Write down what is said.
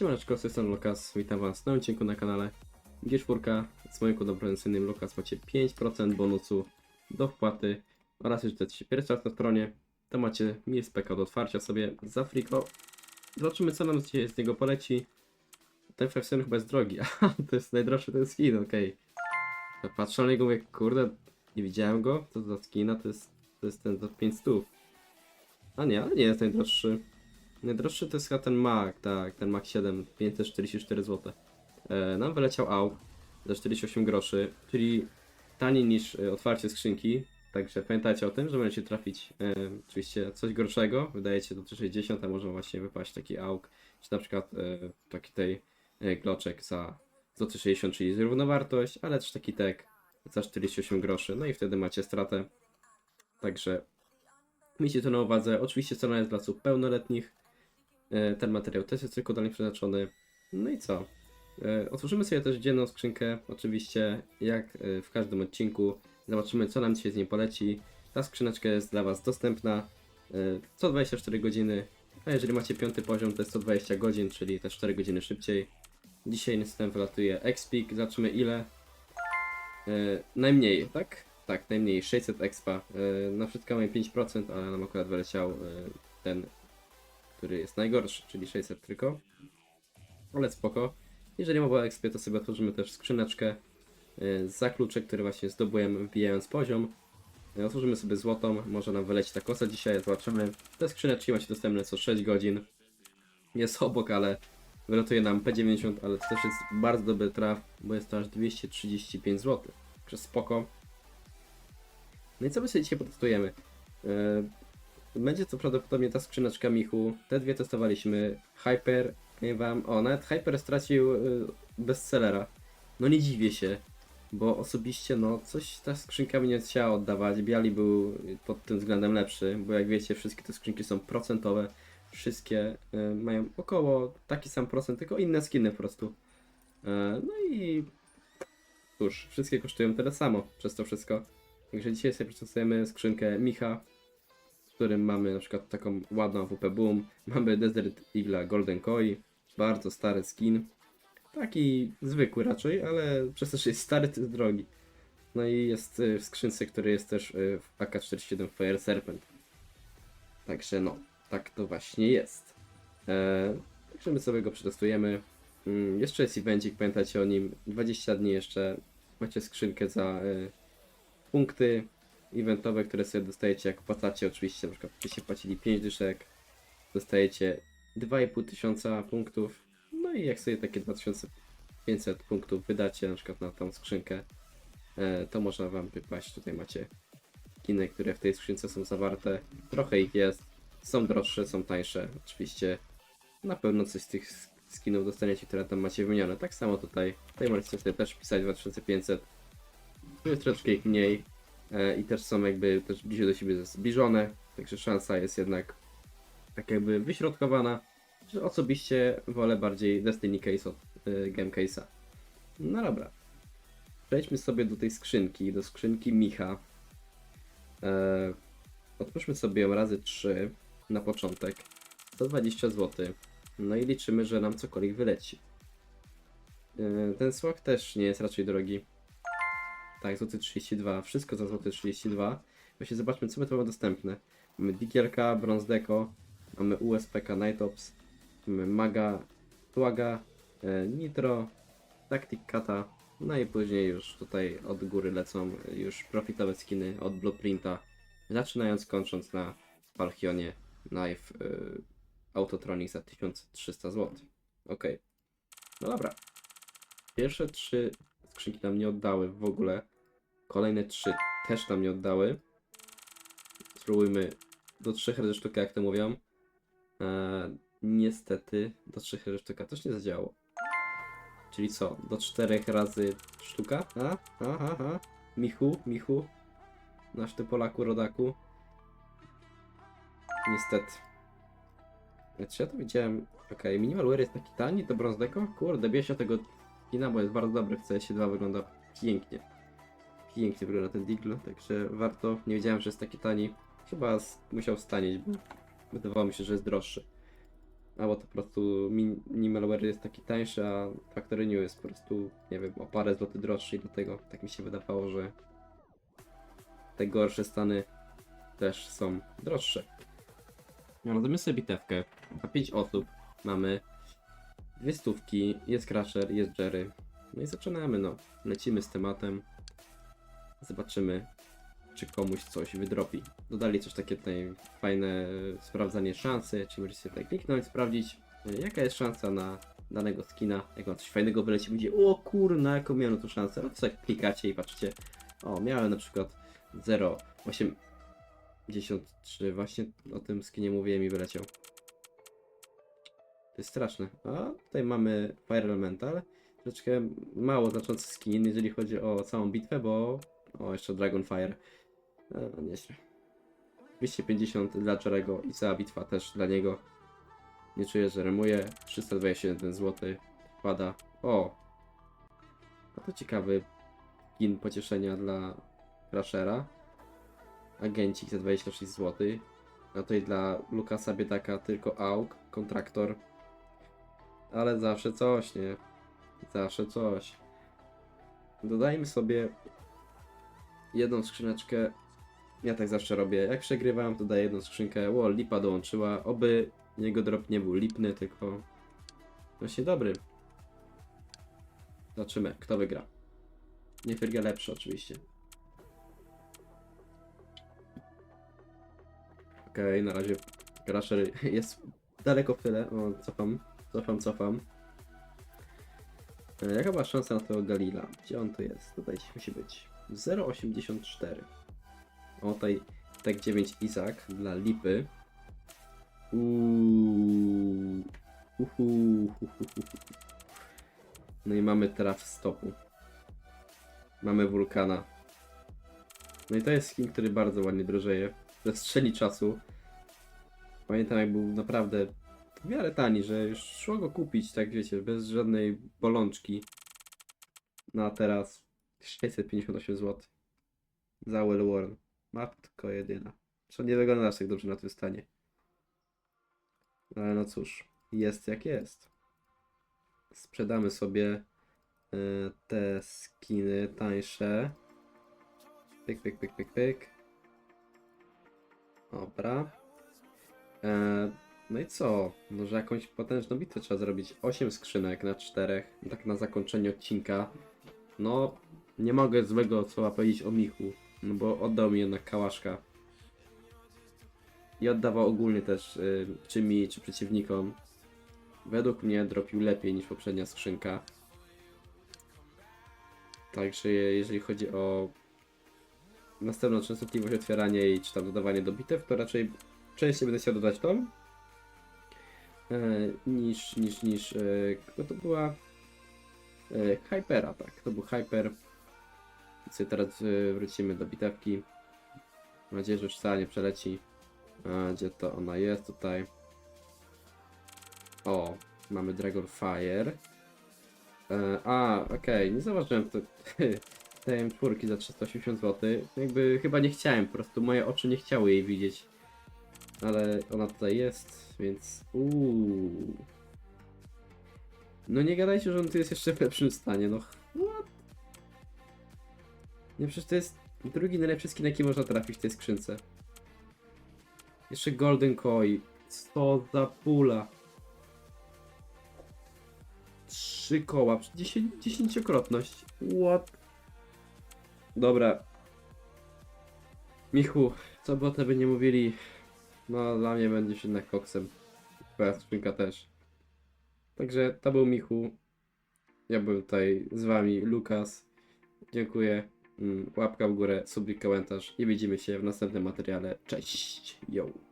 Siemaneczko, z strony Lukas, witam was nowym odcinku na kanale G4 z moim kodem promocyjnym Lukas macie 5% bonusu do wpłaty oraz jeżeli jesteście pierwszy raz na stronie, to macie mil speka do otwarcia sobie za friko. Zobaczymy co nam z niego poleci. Ten Fefsen chyba jest drogi, a to jest najdroższy ten skin, okej. Patrzę na niego mówię, kurde, nie widziałem go, to za skina, to jest, to jest ten za 500. A nie, ale nie jest najdroższy. Najdroższy to jest chyba ten Mac, tak, ten Mac 7, 544 zł. E, nam wyleciał AUK za 48 groszy, czyli taniej niż e, otwarcie skrzynki. Także pamiętajcie o tym, że możecie trafić e, oczywiście coś gorszego, wydajecie do 360, a może właśnie wypaść taki AUK, czy na przykład e, taki tej e, kloczek za, za 360, czyli równowartość, ale też taki tek za 48 groszy, no i wtedy macie stratę. Także miejcie to na uwadze. Oczywiście strona jest dla osób pełnoletnich. E, Ten materiał też jest tylko dla nich przeznaczony. No i co? E, Otworzymy sobie też dzienną skrzynkę, oczywiście, jak e, w każdym odcinku. Zobaczymy, co nam dzisiaj z niej poleci. Ta skrzyneczka jest dla Was dostępna co 24 godziny, a jeżeli macie piąty poziom, to jest co 20 godzin, czyli te 4 godziny szybciej. Dzisiaj niestety wylatuje Expik, zobaczymy ile. Najmniej, tak? Tak, najmniej 600 expa. Na wszystko mamy 5%, ale nam akurat wyleciał ten, który jest najgorszy, czyli 600 tylko. Ale spoko. Jeżeli mowa o expie, to sobie otworzymy też skrzyneczkę e, za klucze, które właśnie zdobyłem wbijając poziom. E, Otworzymy sobie złotą, może nam wyleci ta kosa dzisiaj, zobaczymy. Te skrzyneczki macie dostępne co 6 godzin. Jest obok, ale wylatuje nam P90, ale to też jest bardzo dobry traf, bo jest to aż 235 zł. Także spoko. No i co my sobie dzisiaj potestujemy? Będzie to prawdopodobnie ta skrzyneczka Michu. Te dwie testowaliśmy. Hyper, nie wam. O, nawet Hyper stracił y, bestsellera. No nie dziwię się, bo osobiście, no coś ta skrzynka mi nie chciała oddawać. Biali był pod tym względem lepszy, bo jak wiecie, wszystkie te skrzynki są procentowe. Wszystkie y, mają około taki sam procent, tylko inne skiny po prostu. E, no i cóż, wszystkie kosztują tyle samo przez to wszystko. Także dzisiaj sobie przetestujemy skrzynkę Micha, którym mamy na przykład taką ładną WP Boom, mamy Desert Eagle Golden Koi, bardzo stary skin, taki zwykły raczej, ale przez to, że jest stary, to jest drogi. No i jest y, w skrzynce, który jest też y, w AK-47 Fire Serpent. Także no, tak to właśnie jest. Eee, także my sobie go przetestujemy. Mm, jeszcze jest evencik, pamiętajcie o nim. 20 dni jeszcze macie skrzynkę za y, punkty eventowe, które sobie dostajecie jak płacacie. Oczywiście, na przykład byście płacili 5 dyszek, dostajecie 2,5 tysiąca punktów, no i jak sobie takie 2500 punktów wydacie na przykład na tą skrzynkę, e, to można wam wypaść, tutaj macie skiny, które w tej skrzynce są zawarte, trochę ich jest, są droższe, są tańsze, oczywiście na pewno coś z tych skinów dostaniecie, które tam macie wymienione, tak samo tutaj, tutaj możecie sobie też pisać 2500, tu jest troszkę ich mniej i też są jakby też bliżej do siebie zbliżone, także szansa jest jednak tak jakby wyśrodkowana, że osobiście wolę bardziej Destiny Case od y, Game Case'a. No dobra. Przejdźmy sobie do tej skrzynki, do skrzynki Micha. E, otwórzmy sobie ją razy 3 na początek. 120 zł. No i liczymy, że nam cokolwiek wyleci. E, ten słok też nie jest raczej drogi. Tak, złoty 32. Wszystko za złoty 32. Właśnie zobaczmy, co my tu mamy dostępne. Mamy Digielka, Bronze Deco, mamy USPK Night Ops, mamy Maga, Tłaga, e, Nitro, Tactic Kata, no i później już tutaj od góry lecą już profitowe skiny od Blueprinta, zaczynając kończąc na Palchionie Knife y, Autotronic za 1300 zł. Ok. No dobra. Pierwsze trzy skrzynki nam nie oddały w ogóle. Kolejne trzy też nam nie oddały. Spróbujmy do trzech razy sztuka, jak to mówią. Eee, niestety do trzech razy sztuka też nie zadziałało. Czyli co? Do czterech razy sztuka? A? Aha, aha. Michu, Michu. Nasz ty Polaku, rodaku. Niestety. E, Czy ja to widziałem? Okej, Minimal Wear jest taki tani, to Bronze Deco? Kurde, bierz się tego kina, bo jest bardzo dobry w CS2, wygląda pięknie. Pięknie wygląda ten Deagle, także warto. Nie wiedziałem, że jest taki tani. Chyba musiał stanieć, bo wydawało mi się, że jest droższy. albo to po prostu min- minimalware jest taki tańszy, a Factory New jest po prostu, nie wiem, o parę złotych droższy i dlatego tak mi się wydawało, że te gorsze stany też są droższe. No, robimy sobie bitewkę. Na 5 osób mamy dwie stówki, jest Crusher, jest Jerry. No i zaczynamy, no. Lecimy z tematem. Zobaczymy, czy komuś coś wydropi. Dodali coś takie tutaj fajne sprawdzanie szansy, czy możecie sobie tutaj kliknąć, sprawdzić e, jaka jest szansa na danego skina. Jak wam coś fajnego wyleci, będzie o kurna, jaką miałem tu szansę. No to sobie klikacie i patrzycie. O, miałem na przykład 0,83. Właśnie o tym skinie mówiłem i wyleciał. To jest straszne. A tutaj mamy Fire Elemental. Troszeczkę mało znaczący skin, jeżeli chodzi o całą bitwę, bo... O, jeszcze Dragonfire. E, nieźle. 250 dla Jerego i cała bitwa też dla niego. Nie czuję, że remuje. 321 zł wpada. O! A to ciekawy skin pocieszenia dla Crashera. Agencik za 26 zł. A i dla Lukasa Biedaka tylko AUK, kontraktor. Ale zawsze coś, nie? Zawsze coś. Dodajmy sobie jedną skrzyneczkę. Ja tak zawsze robię. Jak przegrywam, to daję jedną skrzynkę. Ło, lipa dołączyła. Oby jego drop nie był lipny, tylko właśnie dobry. Zobaczymy, kto wygra. Nie Fyrga lepszy oczywiście. Okej, na razie Crusher jest daleko w tyle. O, cofam, cofam, cofam. E, Jaka była szansa na tego Galila? Gdzie on to jest? Tutaj musi być. 0,84. O, tutaj tak 9 Izak dla lipy. Uuu. Uhu, hu, hu, hu, hu. No i mamy traf stopu. Mamy wulkana. No i to jest skin, który bardzo ładnie drożeje. W przestrzeni czasu. Pamiętam jak był naprawdę w miarę tani, że już szło go kupić, tak wiecie, bez żadnej bolączki. No a teraz 658 zł. Za Well Warren. Matko jedyna. Co nie wygląda aż tak dobrze na tym stanie. Ale no cóż, jest jak jest. Sprzedamy sobie e, te skiny tańsze. Pyk, pyk, pyk, pyk, pyk. Dobra. E, no i co? Może jakąś potężną bitwę trzeba zrobić. 8 skrzynek na 4. Tak na zakończenie odcinka. No, nie mogę złego słowa powiedzieć o Michu. No bo oddał mi jednak kałaszka. I oddawał ogólnie też, y, czy mi, czy przeciwnikom. Według mnie dropił lepiej niż poprzednia skrzynka. Także je- jeżeli chodzi o następną częstotliwość otwierania i czy tam dodawanie do bitew, to raczej częściej będę chciał dodać tą e, niż, niż, niż, e, no to była e, Hypera, tak, to był Hyper. Teraz e, wrócimy do bitewki. Mam nadzieję, że już wcale nie przeleci. A, gdzie to ona jest tutaj? O, mamy Dragonfire. E, a, okej, nie zauważyłem to. Tej czwórki za 380 zł. Jakby chyba nie chciałem, po prostu moje oczy nie chciały jej widzieć. Ale ona tutaj jest, więc. Uuu. No nie gadajcie, że on tu jest jeszcze w lepszym stanie, no. Nie, przecież to jest drugi najlepszy skin, jaki można trafić w tej skrzynce. Jeszcze Golden Koi. Co za pula. Trzy koła. Dziesię- Dziesięciokrotność. What? Dobra. Michu, co by o tobie nie mówili, no dla mnie będziesz jednak koksem. Twoja skrzynka też. Także to był Michu. Ja byłem tutaj z wami, Lukas. Dziękuję. Mm, Łapka w górę, subik, komentarz i widzimy się w następnym materiale. Cześć! Yo!